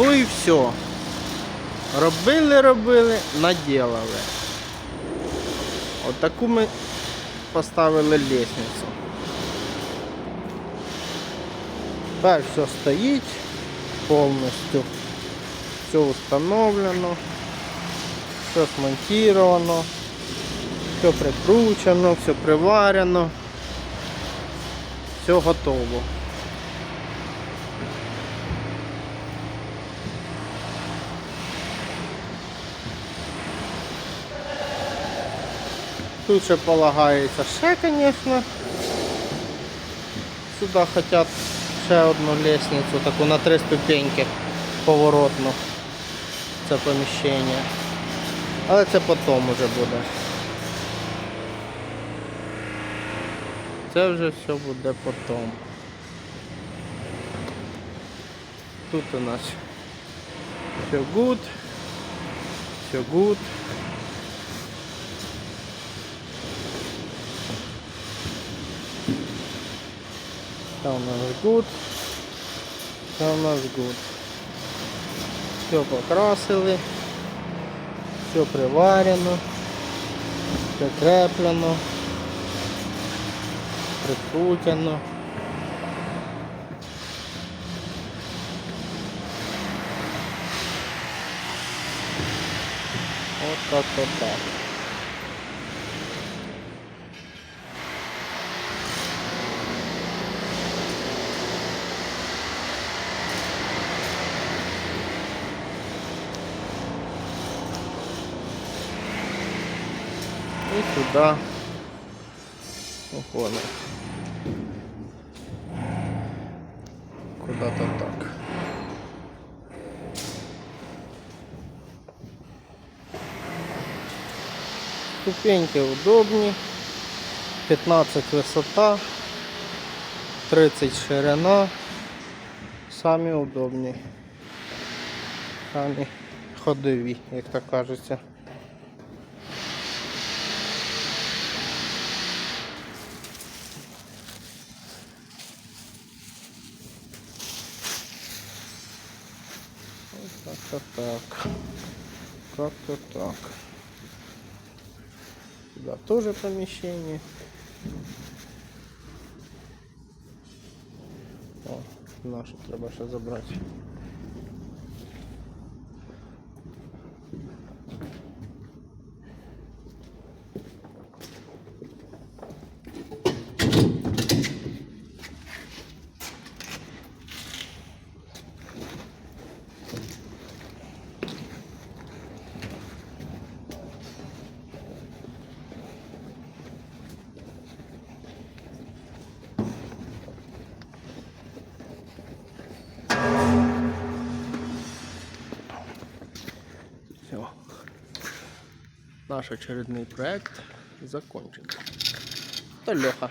Ну і все. Робили, робили, наділали. Отаку ми поставили лестницю. Так, все стоїть повністю. Все установлено, все смонтировано, все прикручено, все приварено, все готово. Тут ще полагається ще, звісно. Сюди хочуть ще одну лестницю, таку на три ступеньки поворотну. Це поміщення. Але це потім вже буде. Це вже все буде потім. Тут у нас все good, все good. Це у нас good. Це у нас good. Все покрасили. Все приварено. Прикреплено. Прикрутено. Вот так вот так. И туда уходит. Куда-то так. Ступеньки удобні. 15 висота, 30 ширина. Самі удобні. Самі ходові, як так кажеться. Как-то так. Как-то так. Сюда тоже помещение. О, наше треба ще забрати. Все. Наш очередний проект закончен. То Леха.